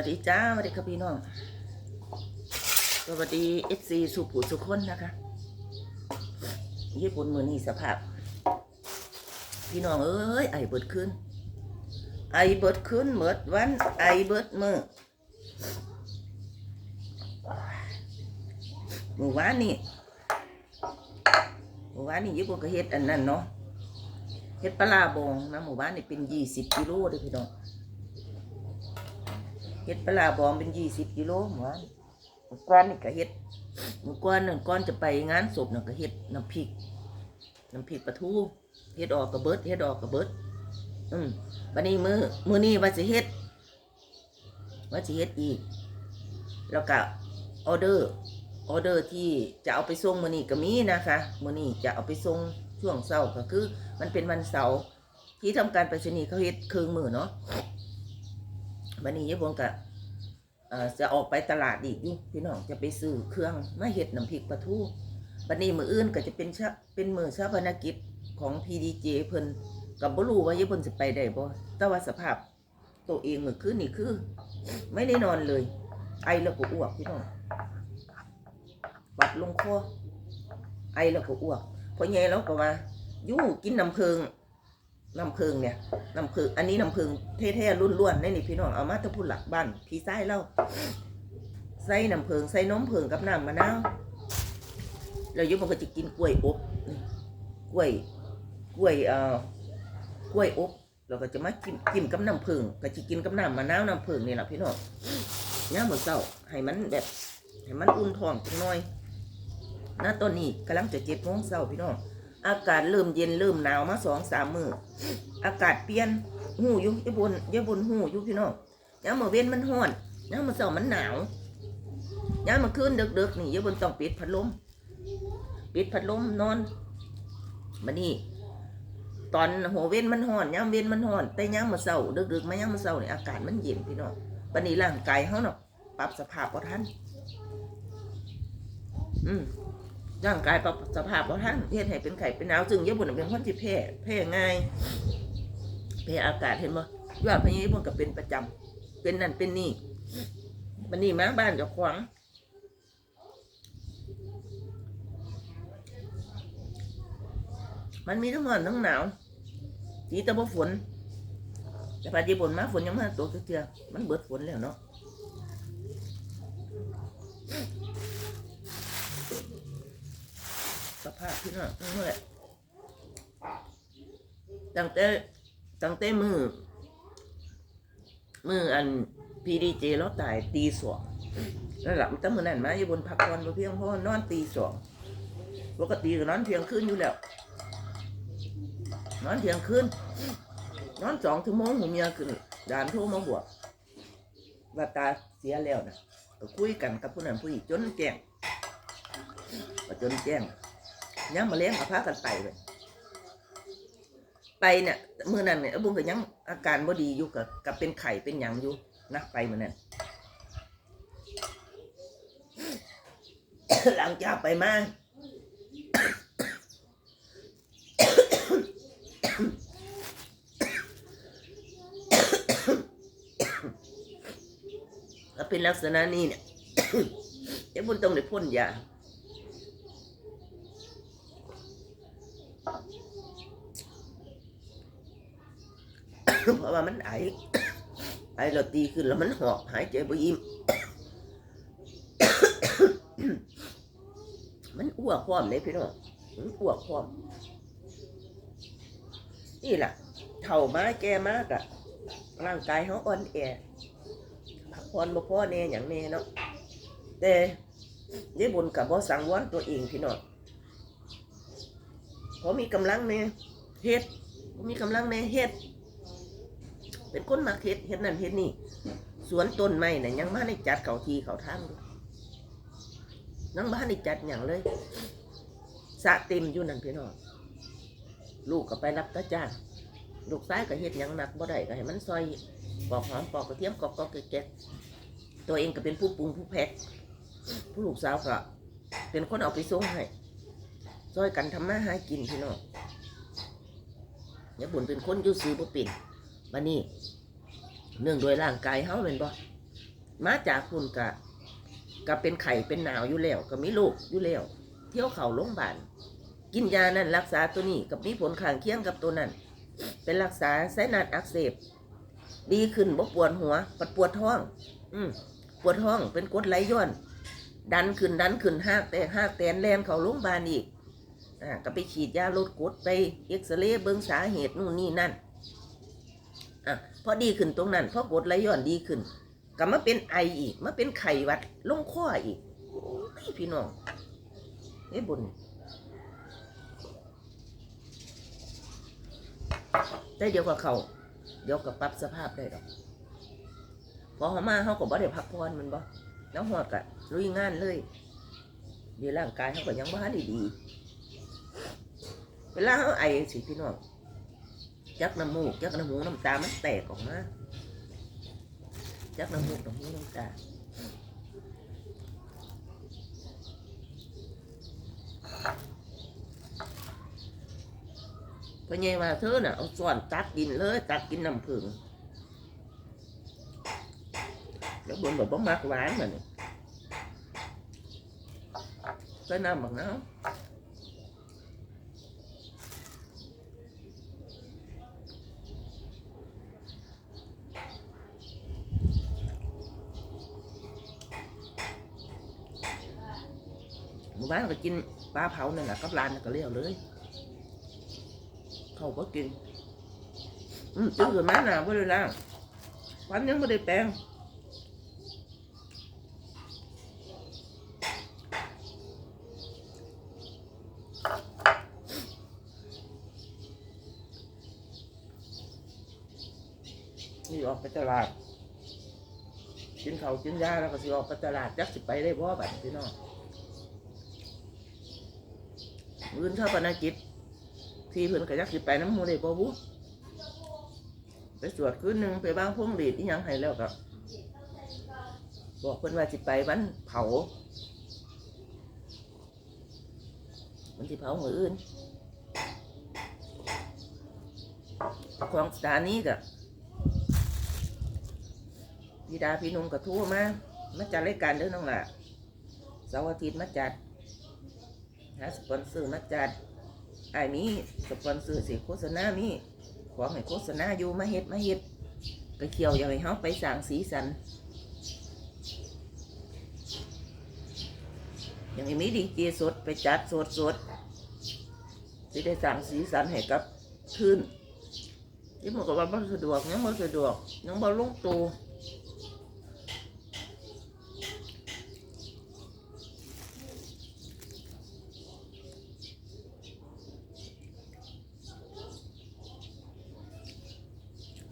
วัสดีจ้าสวัสดีครับพี่น้อง สวัสดีเอฟซีสุผูสุคนนะคะญี่ปุ่นมือนี่สภาพ พี่น้องเอ้ยไอเบิดขึ้น ไอเบิดขึ้นเบิดวันไอเบิดมือเมื่อวานนี่เมื่อวานนี่ญี่ปุ่นก็เฮ็ดอันนั้นเนาะเฮ็ดปลาบองนะเมื่อวานนี่เป็นยี่สิบกิโลเลยพี่น้อง เฮ็ดปลาบองเป็นยี่สิบกิโลหมู่บ้านเมื่อก่อนนี่ก็เฮ็ดมือก่อนนั่นก่อนจะไปงานศพนั่นก็เฮ็ดน้ำพริกน้ำพริกปลาทูเฮ็ดออกกระเบิดเฮ็ดออกกระเบิด อืมวันนี้มือมือนี้ว่าสิเฮ็ดว่าสิเฮ็ดอีก แล้วก็ออเดอร์ออเดอร์ที่จะเอาไปส่งมือนี้ก็มีนะคะมือนี้จะเอาไปส่งช่วงเช้าก็คือ มันเป็นวันเสาร์ที่ทำการไปรษณีย์เขาเฮ็ดครึ่งมือเนาะวันนี้ยายบวงกะเอ่อ จะออกไปตลาดอีกอยู่พี่น้องจะไปซื้อเครื่องมาเห็ดน้ำพริกปลาทูวันนี้มืออื่นก็จะเป็นชเป็นมือชาพนกิจของพีดีเจเพิ่นกับบรูว่ายายบวงจะไปได้บ่แต่ว่าสภาพตัวเองมื่อคืนนี่คือ ไม่ได้นอนเลย ไอแล้วก็อ้วกพี่น้องบัดลงคอไอแล้วก็อ้วกพอแย่แล้วก็ว่ายู่กินน้ำเพิง น้ำเพิงเนี่ยน้ำผึ้งอันนี้น้ำผึ้งเท่ๆรุ่นล้วนๆนี่นี่พี่น้องเอามาแตะพูดหลักบ้านพี่ไส้เล่าใส่น้ำผึ้งใส่นมผึ้งกับน้ำมะนาวแล้วอยุบมันก็จะกินกล้วยอบกล้วยกล้วยเอ่อกล้วยอบเราก็จะมากินกินกับน้ำผึ้งก็จะกินกับน้ำมะนาวน้ำผึ้งนี่แหละพี่น้องย่ามมื้อเช้าให้มันแบบให้มันอุ่นท้องจังหน่อยณตอนนี้กำลังจะเจ็ดโมงเช้าพี่น้อง อากาศเริ่มเย็นเริ่มหนาวมาสองสามมืออากาศเปลี่ยนหูอยู่ยบนยบนหูอยู่พี่น้องยามมื้อเว้นมันร้อนยามมื้อเช้ามันหนาวยามมื้อคืนดึกๆนี่ยบนต้องปิดพัดลมปิดพัดลมนอนบัดนี้ตอนหัวเว้นมันร้อนยามเว้นมันร้อน แต่ยามมื้อเช้าดึกๆมายามมื้อเช้านี่อากาศมันเย็นพี่น้องบัดนี้ร่างกายเฮาเนาะปรับสภาพบ่ทันอืม ร่างกายปรับสภาพบ่ทันเฮ็ดให้เป็นไข้เป็นหนาวซึ่งยาบนเป็นคนที่แพ้แพ้ง่ายแพ้อากาศเห็นบ่ยอดพญาพุ่นก็เป็นประจำเป็นนั่นเป็นนี่บันนี้มาบ้านเจะขวางมันมีทั้งร้อนทั้งหนาวสีตะบฝนแต่พอดีฝนมาฝนยังมาตกเทื่อมันเบิดฝนแล้วเนาะ ภาพพี่น้องนั่นแหละตั้งแต่ตั้งแต่มือมืออันพีดีเจเราตายตีสองแล้วหลับตั้งมือนั่นมาอยู่บนพักผ่อนเพียงพอนอนตีสองปกติก็นอนเพียงคืนอยู่แล้ว นอนเพียงคืนนอนสองชั่วโมงผมเมียขึ้นด่านโทรมาบอกว่าตาเสียแล้วนะก็คุยกันกับผู้นั้นผู้นี้จนแจ้งก็จนแจ้ง ยังมาเลี้ยงมาพากันไปเลยไปเนี่ยมือนั้นเนี่ยบุ้งก็ยังอาการบ่ดีอยู่กับกับเป็นไข่เป็นหยังอยู่นะไปมือนั้นหลังจากไปมาก็เป็นลักษณะนี้เนี่ยเดี๋ยวบุญต้องได้พ่นยา ราะว่ามันไอไอเราตีขึ้นแล้วมันหอบหายใจบ่ยิ้มมันอ้วกพร้อมเลยพี่น้องมันอ้วกพร้อม นี่แหละเท่ามาแก่มากอะร่างกายเขาอ่อนแอพักผ่อนบ่พอแน่อย่างแน่เนาะแต่ยายบุญกับบ่สังวรตัวเองพี่น้องพอมีกำลังแน่เฮ็ดพอมีกำลังแน่เฮ็ด เป็นคนมาเฮ็ดเฮ็ดนั่นเฮ็ดนี่สวนต้นไม้น่ะยังมาได้จัดเขาทีเขาทางอยู่ยังบ้านจัดอย่างเลยสะเต็มอยู่นั่นพี่น้องลูกก็ไปรับตาจ้างลูกซ้ายก็เฮ็ดยังหนักบ่ได้ก็ให้มันซอยปอกหอมปอกกระเทียมกอกกอกแกะๆตัวเองก็เป็นผู้ปรุงผู้แพ็คผู้ลูกสาวก็เป็นคนเอาไปส่งให้ซอยกันทำมาหากินพี่น้องอย่าบ่นเป็นคนยู่ซื้อบ่เป็น บันนี้เนื่องโดยร่างกายเฮาเป็นบ่มาจากคุณกะก็เป็นไข่เป็นหนาวอยู่แล้วก็มีลูกอยู่แล้วเที่ยวเขาโรงพยาบาลกินยานั่นรักษาตัวนี้กับมีผลข้างเคียงกับตัวนั้นเป็นรักษาไซนัสอักเสบ ดีขึ้นบ่ปวดหัวปัดปวดท้อง อืมปวดท้องเป็นกดไหลย้อนดันขึ้นดันขึ้นห้ากแต่ห้ากแตนแลนเขาโรงพยาบาลอีกอ่าก็ไปฉีดยาลดกดไปเอ็กซเรย์เบิ่งสาเหตุนู่นนี่นั่น อะพอดีขึ้นตรงนั้นพอกดไหลย้อนดีขึ้นก็มาเป็นไออีกมาเป็นไข้หวัดลงคออีกโอ้ยพี่น้องเอ้บุญได้เดี๋ยวกับเขาเดี๋ยวกับปรับสภาพได้ดอกพอเขามาเขาก็บ่ได้พักผ่อนมันบ่แล้วหัวกะลุยงานเลยเดี๋ยวร่างกายเขาก็ยังบ้าด้ดีเวลาเขาไอสิพี่น้อง จักน้ำมูกจักน้ำหูน้ำตามันแตกออกมา chắc là một đồng hồ đồng cả พอใหญ่ว่าเธอน่ะเอาส่วนตักกินเลยตักกินน้ำผึ้งแล้วบนแบบบ่มักหวานมันใส่น้ำบักน้ำหมู่บ้านก็กินปลาเผานั่นแหละกับร้านนั่นก็เลี้ยวเลย เขาก็ กินอืมจืดมาหนาไม่ได้ล้างวันยังไม่ได้แปรงนี่ออกไปตลาดกินเขาวกินยาแล้วก็สิออกไปตลาดจักสิไปได้บ่บัดพี่น้อง มื้อเท่าปนกิจที่เพิ่นก็อยากสิไปน้ำหมูได้บ่บุไปสวดคืนหนึ่งไปบ้างพวงหลีดอีหยังให้แล้วก็บอกเพิ่นว่าสิไปวันเผาวันที่เผามืออื่นของสถานีก็พี่ดาพี่นุ่มก็โทั่วมามาจัดรายการเด้อน้องล่ะเสาร์อาทิตย์มาจัด หาสปอนเซอร์มาจัดไอ้มีสปอนเซอร์สิโฆษณามีขอให้โฆษณาอยู่มาเฮ็ดมาเฮ็ดก็เขียวอย่างไรเฮาไปสร้างสีสันอย่างนี้มีดีเจสดไปจัดสดสดสิได้สร้างสีสันให้กับคืนที่มันก็ว่าบ่สะดวกยังบ่สะดวกยังบ่ลงตัว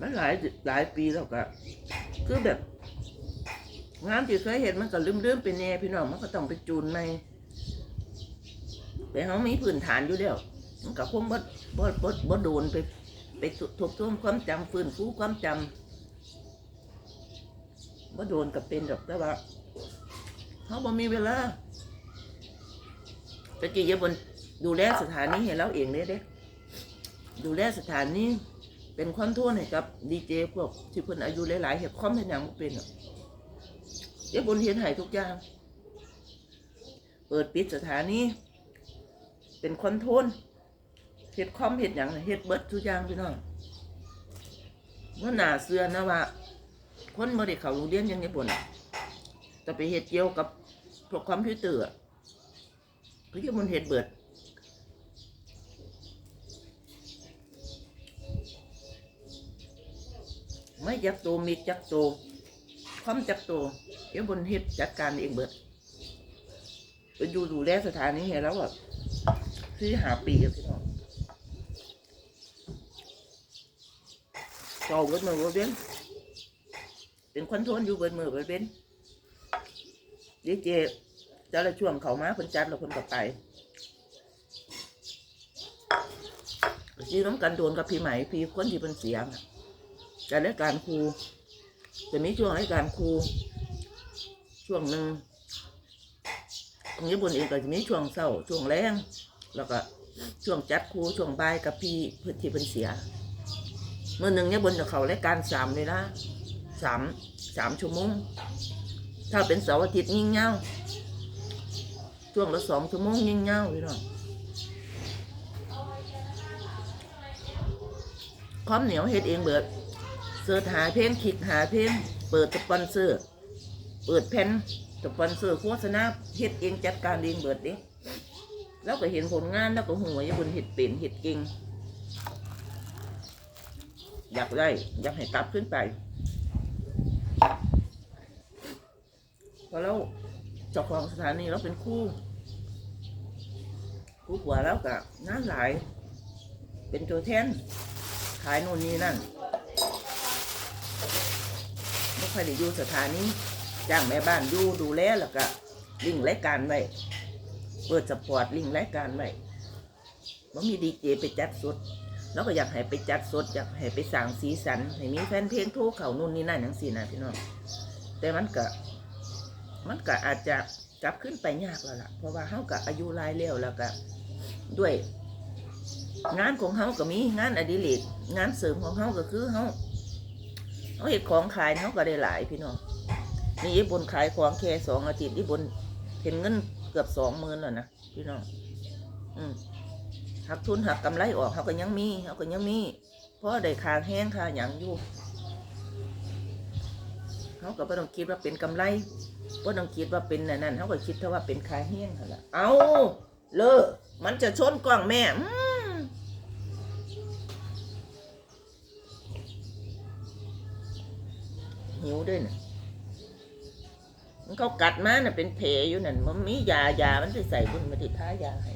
มันหลายหลายปีแล้วก็คือแบบ งานที่เคยเห็นมันก็ลืมๆไปแน่พี่น้องมันก็ต้องไปจูนในแต่เขามีพื้นฐานอยู่แล้วมันก็คงบ่บ่บ่บ่โดนไป ไปทบทวนความจำฟื้นฟูความจำบ่โดนกับเป็นดอกแต่ว่าเขาบ่มีเวลาตะกี้ยายบนดูแลสถานีให้เราเองเลยเด้ ดูแลสถานี เป็นคอนโทรลให้กับดีเจพวกที่เพิ่นอายุหลายๆเฮ็ดคอมเฮ็ดหยังบ่เป็นอะเดี๋ยวบนเห็นหายทุกอย่าง เปิดปิดสถานีเป็นคอนโทรลเฮ็ดคอมเฮ็ดอย่างเฮ็ดเบิดทุกอย่างพี่น้องว่าหนาเสือนะว่า คนบ่ได้เข้าโรงเรียนยังญี่ปุ่นอะแต่ไปเฮ็ดเกี่ยวกับพวกคอมพิวเตอร์อะก็ยังมันเฮ็ดเบิด ไม่จักโตมีจักโตความจับตัวเดี๋ยวบนเฮ็ดจัดการเองเบิดไปดูดูแลสถานีให้แล้วแบบที่หาปีอะพี่น้องเก่าเบิดมือเบิดเบนเป็นคนทรลอยู่เบิดมือเบิดเบนดีเจจะละช่วงเขามาเพิ่นจัดแล้วเพิ่นก็ไปซีน้ำกันโดนกับพี่ไหม่พี่คนที่เป็นเสียงอะ จัดรายการครู จะมีช่วงรายการครู ช่วงหนึ่งของญี่ปุ่นเองก็จะมีช่วงเศร้าช่วงแรงแล้วก็ช่วงจัดครูช่วงบ่ายกับพี่พื่อนที่เพิ่นเสียเมื่อหนึ่งญี่ปุ่นจะเขารายการสามเลยนะสามสามชั่วโมงถ้าเป็นเสาร์อาทิตย์ยิ่งเงาช่วงละสองชั่วโมงยิ่งเงาพี่น้องความเหนียวเฮ็ดเองเบิด เสิร์ชหาเพลงคลิกหาเพลงเปิดสปอนเซอร์ เปิดแผ่นสปอนเซอร์โฆษณาเฮ็ดเองจัดการเองเบิดเด้แล้วก็เห็นผลงานแล้วก็หัวอยาบนเห็ดเป็นเห็ดเก่งอยากได้อยากให้กลับขึ้นไปพราะเราเจ้าของสถานีเราเป็นครู่ครู่กว่าแล้วกับงาหลาย เป็นตัวแทนขายโน่นนี่นั่น ไม่ค่อยได้อยู่สถานีจ้างแม่บ้านอยู่ดูแลแล้วก็ลิงรายการไว้เปิดสปอร์ตลิงรายการไว้ว่ามีดีเจไปจัดสดแล้วก็อยากให้ไปจัดสดอยากให้ไปสั่งสีสันให้มีแฟนเพลงโทรเขานู่นนี่นั่นอย่างสี่นะพี่น้องแต่มันก็มันก็อาจจะกลับขึ้นไปยากแล้วล่ะ เพราะว่าเฮากับอายุหลายแล้วแล้วก็ด้วย งานของเฮาก็มีงานอดิเรกงานเสริมของเฮาก็คือเฮา เฮาเห็ดของขายเฮาก็ได้หลายพี่น้องนี่อีบนขายของแค่สองอาทิตย์อีบนเห็นเงินเกือบสองหมื่นแล้วนะพี่น้องอืมหักทุนหักกำไรออกเขาก็ยังมีเขาก็ยังมีเพราะได้คาแห้งคาหยังอยู่เขาก็ไม่ต้องคิดว่าเป็นกำไรไม่ต้องคิดว่าเป็นนั่นนั่นเขาก็คิดแค่ว่าเป็นคาแห้งค่ะละเอาเลอะมันจะชนกล้องแม่อืม หิวด้วยนะมันเขากัดมาน่ะเป็นแผลอยู่นั่นมันมียายามันจะใส่บุญมาติดท้ายาให้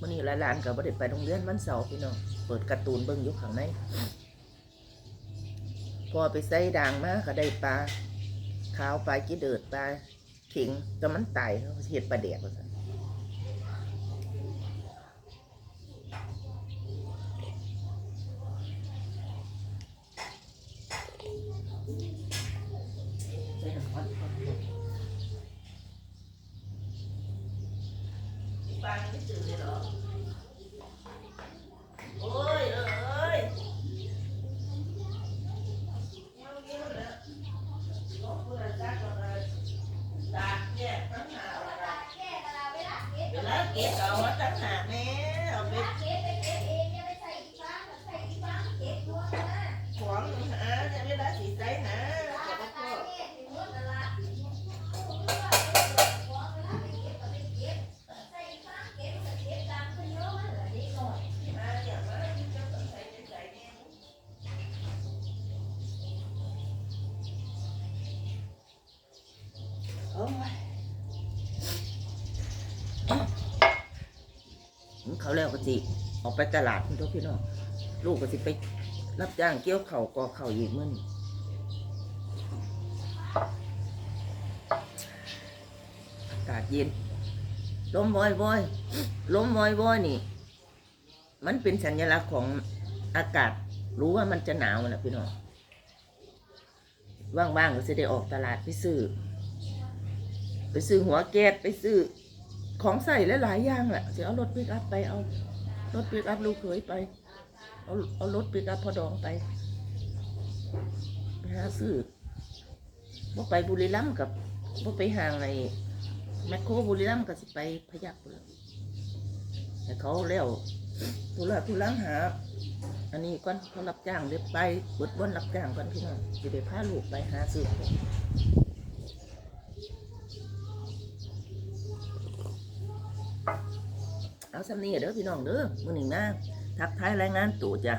วันนี้หลานๆก็บ่ได้ไปโรงเรียนวันเสาร์พี่น้องเปิดการ์ตูนเบิ่งอยู่ข้างในพอไปใส่ด่างมาก็ได้ปลาขาวปลากี้เดิดปลาข็งแต่มันตายเขาเห็ดปลาแดกว่าซั่นใส่น้ำมันก่อนปลาไม่จืดเลยเหรอ โอ้ยเอ้ยเอาเงี้ยเลยบอกเพื่อนจักก่อนเลยตากแยกตั้งหากเลยนะเวลาเก็บเอาไว้ตั้งหากแม่เอาไปของหาเนี่ยเวลาสีใสหาแต่ก็พอหาอย่างนั้นเจ้าต้องใส่ใจแน่โอ้ย เขาแล้วก็สิออกไปตลาดคุณทุกพี่น้องลูกก็สิไปรับจ้างเกี่ยวเข่ากอเข่าวอีกมื่อนอากาศเย็นลมวอยวอยลมวอยวอยนี่ มันเป็นสัญลักษณ์ของอากาศ รู้ว่ามันจะหนาวนะพี่น้องว่างๆก็จะได้ออกตลาดไปซื้อ ไปซื้อหัวแก๊สไปซื้อของใส่หลายๆอย่างแหละจะเอารถปิกอัพไปเอารถปิกอัพลูกเขยไป เอาเอารถปิกอัพพอดองไปไปหาซื้อบ่ไปบุรีรัมย์กับบ่ไปห่างไอ้แมคโครบุรีรัมย์ก็สิไปพยักเลยแต่เขาแล้วทุระทุลังหา อันนี้ก่อนเขารับจ้างเดี๋ยวไปบดวันรับจ้างก่อนพี่น้องจะได้พาลูกไปหาซื้อของ เอาสำนี้เด้อพี่น้องเด้อมื้อนี้นะทักทายรายงานตัวจ้ะ